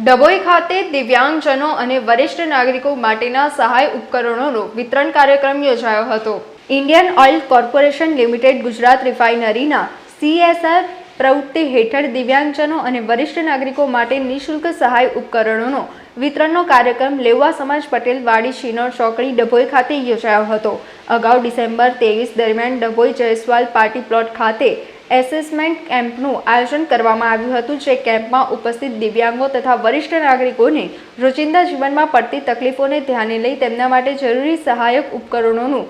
ડભોઈ ખાતે દિવ્યાંગજનો અને વરિષ્ઠ નાગરિકો માટેના સહાય ઉપકરણોનો વિતરણ કાર્યક્રમ યોજાયો હતો. Indian oil corporation limited Gujarat રિફાઇનરીના CSR પ્રવૃત્તિ હેઠળ દિવ્યાંગજનો અને વરિષ્ઠ નાગરિકો માટે નિઃશુલ્ક સહાય ઉપકરણોનો વિતરણનો કાર્યક્રમ લેવા સમાજ પટેલ, વાડી, શિનોર, ચોકડી, ડભોઈ ખાતે યોજાયો હતો. અગાઉ ડિસેમ્બર ત્રેવીસ દરમિયાન ડભોઈ જયસ્વાલ પાર્ટી પ્લોટ ખાતે એસેસમેન્ટ કેમ્પનું આયોજન કરવામાં આવ્યું હતું, જે કેમ્પમાં ઉપસ્થિત દિવ્યાંગો તથા વરિષ્ઠ નાગરિકોને રોજિંદા જીવનમાં પડતી તકલીફોને ધ્યાને લઈ તેમના માટે જરૂરી સહાયક ઉપકરણોનું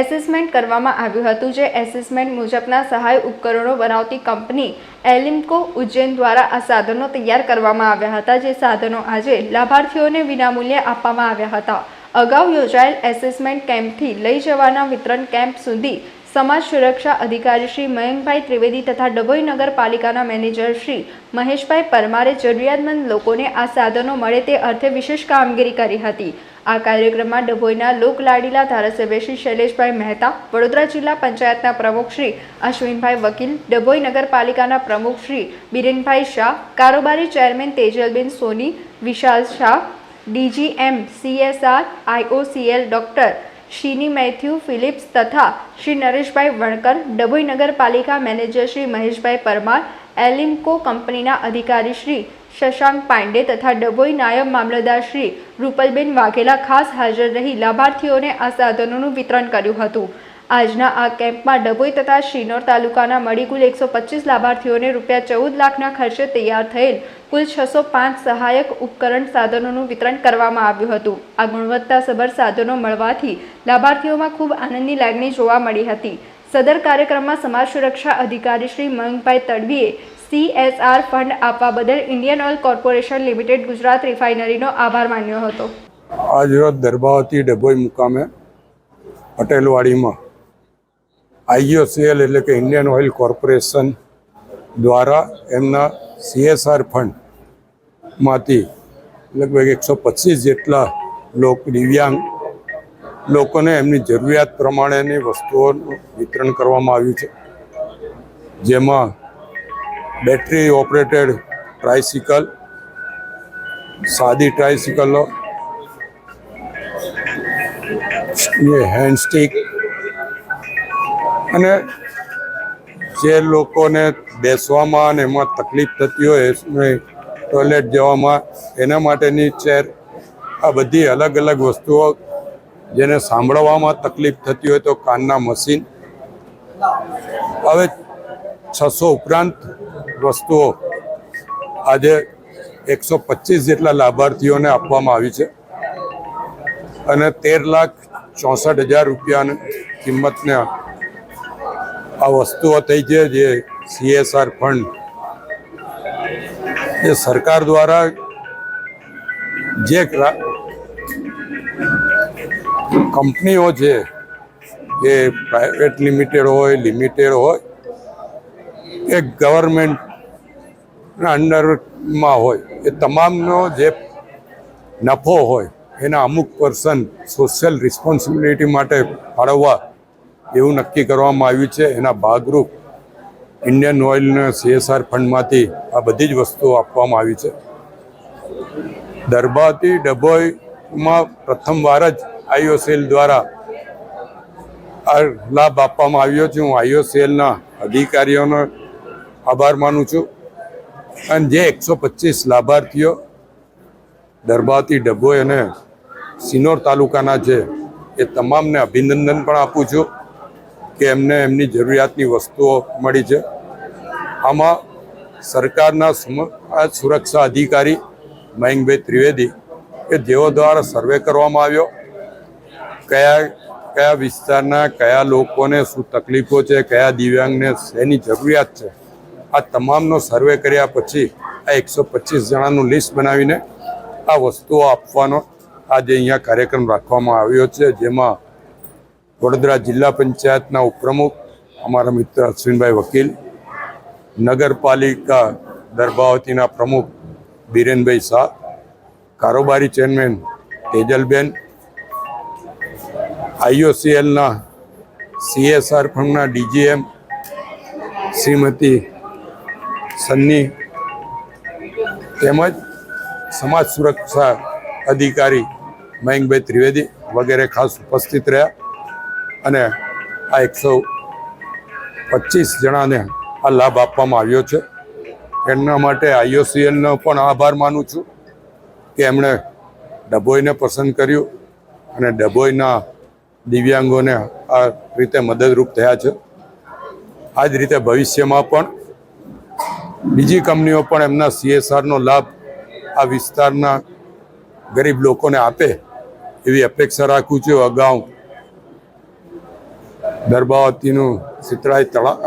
એસેસમેન્ટ કરવામાં આવ્યું હતું, જે એસેસમેન્ટ મુજબના સહાય ઉપકરણો બનાવતી કંપની એલિમ્કો ઉજ્જૈન દ્વારા આ સાધનો તૈયાર કરવામાં આવ્યા હતા, જે સાધનો આજે લાભાર્થીઓને વિનામૂલ્યે આપવામાં આવ્યા હતા. અગાઉ યોજાયેલ એસેસમેન્ટ કેમ્પથી લઈ જવાના વિતરણ કેમ્પ સુધી સમાજ સુરક્ષા અધિકારી શ્રી મયંકભાઈ ત્રિવેદી તથા ડભોઈ નગરપાલિકાના મેનેજર શ્રી મહેશભાઈ પરમારે જરૂરિયાતમંદ લોકોને આ સાધનો મળે તે અર્થે વિશેષ કામગીરી કરી હતી. આ કાર્યક્રમમાં ડભોઈના લોકલાડીલા ધારાસભ્ય શ્રી શૈલેષભાઈ મહેતા, વડોદરા જિલ્લા પંચાયતના પ્રમુખ શ્રી અશ્વિનભાઈ વકીલ, ડભોઈ નગરપાલિકાના પ્રમુખ શ્રી બિરેનભાઈ શાહ, કારોબારી chairman Tejalben Soni, Vishal Shah, DGM, CSR, IOCL doctor Shini Mathew, Philips તથા શ્રી નરેશભાઈ વણકર, ડભોઈ નગરપાલિકા મેનેજર શ્રી મહેશભાઈ પરમાર, એલિમ્કો કંપનીના અધિકારી શ્રી શશાંક પાંડે તથા ડભોઈ નાયબ મામલતદાર શ્રી રૂપલબેન વાઘેલા ખાસ હાજર રહી લાભાર્થીઓને આ સાધનોનું વિતરણ કર્યું હતું. આજના આ કેમ્પમાં ડભોઈ તથા શિનોર તાલુકાના મળી કુલ એકસો પચીસ લાભાર્થીઓને રૂપિયા ચૌદ લાખના ખર્ચે તૈયાર થયેલ કુલ છસો પાંચ સહાયક ઉપકરણ સાધનોનું વિતરણ કરવામાં આવ્યું હતું. આ ગુણવત્તાસભર સાધનો મળવાથી લાભાર્થીઓમાં ખૂબ આનંદની લાગણી જોવા મળી હતી. સદર કાર્યક્રમમાં સમાજ સુરક્ષા અધિકારી શ્રી મયંકભાઈ તડવીએ સીએસઆર ફંડ આપવા બદલ Indian oil corporation limited Gujarat રિફાઇનરીનો આભાર માન્યો હતો. આજરોજ દરબાવતી ડભોઈ મુકામે પટેલવાડીમાં આઈઓસીએલ એટલે કે ઇન્ડિયન ઓઇલ કોર્પોરેશન દ્વારા એમના સીએસઆર ફંડમાંથી લગભગ એકસો પચીસ જેટલા લોક દિવ્યાંગ લોકોને એમની જરૂરિયાત પ્રમાણેની વસ્તુઓનું વિતરણ કરવામાં આવ્યું છે. જેમાં બેટરી ઓપરેટેડ ટ્રાયસિકલ, સાદી ટ્રાયસિકલો, એ હેન્ડ સ્ટિક અને જે લોકોને બેસવામાં અને એમાં તકલીફ થતી હોય ટોયલેટ જવામાં એના માટેની ચેર, આ બધી અલગ અલગ વસ્તુઓ જેને સાંભળવામાં તકલીફ થતી હોય તો કાનના મશીન. હવે છસો ઉપરાંત વસ્તુઓ આજે એકસો પચીસ જેટલા લાભાર્થીઓને આપવામાં આવી છે અને તેર લાખ ચોસઠ હજાર રૂપિયાની કિંમતના આ વસ્તુઓ થઈ છે જે સીએસઆર ફંડ એ સરકાર દ્વારા જે કંપનીઓ છે, એ પ્રાઇવેટ લિમિટેડ હોય લિમિટેડ હોય, એ ગવર્મેન્ટના અંડરમાં હોય, એ તમામનો જે નફો હોય, એના અમુક પર્સન સોશિયલ રિસ્પોન્સિબિલિટી માટે ફાળવવા એવું નક્કી કરવામાં આવ્યું છે, એના ભાગરૂપ ઇન્ડિયન ઓઇલના સીએસઆર ફંડમાંથી આ બધી જ વસ્તુઓ આપવામાં આવી છે. દરબાતી ડભોઈમાં પ્રથમવાર જ આઈઓસીએલ દ્વારા આ લાભ આપવામાં આવ્યો છે. હું આઈઓસીએલના અધિકારીઓનો આભાર માનું છું. અને જે એકસો પચીસ લાભાર્થીઓ દરબાતી ડભોઈ અને સિનોર તાલુકાના છે, એ તમામને અભિનંદન પણ આપું છું. કે એમને એમની જરૂરિયાતની વસ્તુઓ મળી છે. આમાં સરકારના સમાજ સુરક્ષા અધિકારી મયંકભાઈ ત્રિવેદી કે જેઓ દ્વારા સર્વે કરવામાં આવ્યો. કયા કયા વિસ્તારના કયા લોકોને શું તકલીફો છે, કયા દિવ્યાંગને શેની જરૂરિયાત છે, આ તમામનો સર્વે કર્યા પછી આ એકસો પચીસ જણાનું લિસ્ટ બનાવીને આ વસ્તુઓ આપવાનો આજે અહીંયા કાર્યક્રમ રાખવામાં આવ્યો છે, જેમાં વડોદરા જિલ્લા પંચાયતના ઉપપ્રમુખ અમારા મિત્ર અશ્વિનભાઈ વકીલ, નગરપાલિકા દરબાવતીના પ્રમુખ બિરેનભાઈ શાહ, કારોબારી ચેરમેન તેજલબેન, આઈઓસીએલના સીએસઆર ફંડના ડીજીએમ શ્રીમતી સન્ની તેમજ સમાજ સુરક્ષા અધિકારી મયંકભાઈ ત્રિવેદી વગેરે ખાસ ઉપસ્થિત રહ્યા. અને આ એકસો પચીસ જણાને આ લાભ આપવામાં આવ્યો છે. એમના માટે આઈઓસીએલનો પણ આભાર માનું છું કે એમણે ડભોઈને પસંદ કર્યું અને ડભોઈના દિવ્યાંગોને આ રીતે મદદરૂપ થયા છે. આ જ રીતે ભવિષ્યમાં પણ બીજી કંપનીઓ પણ એમના સીએસઆરનો લાભ આ વિસ્તારના ગરીબ લોકોને આપે એવી અપેક્ષા રાખું છું. અગાઉ દરબાવતીનું સિતરાય તળાવ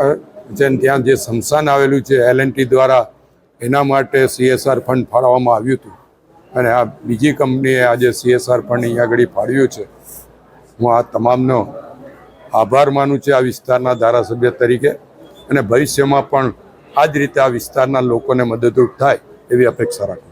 છે ત્યાં જે સ્મશાન આવેલું છે એલ દ્વારા, એના માટે સીએસઆર ફંડ ફાળવવામાં આવ્યું હતું. અને આ બીજી કંપનીએ આજે સીએસઆર ફંડ અહીંયા આગળ ફાળવ્યું છે. હું આ તમામનો આભાર માનું છું આ વિસ્તારના ધારાસભ્ય તરીકે. અને ભવિષ્યમાં પણ આ જ રીતે આ વિસ્તારના લોકોને મદદરૂપ થાય એવી અપેક્ષા રાખું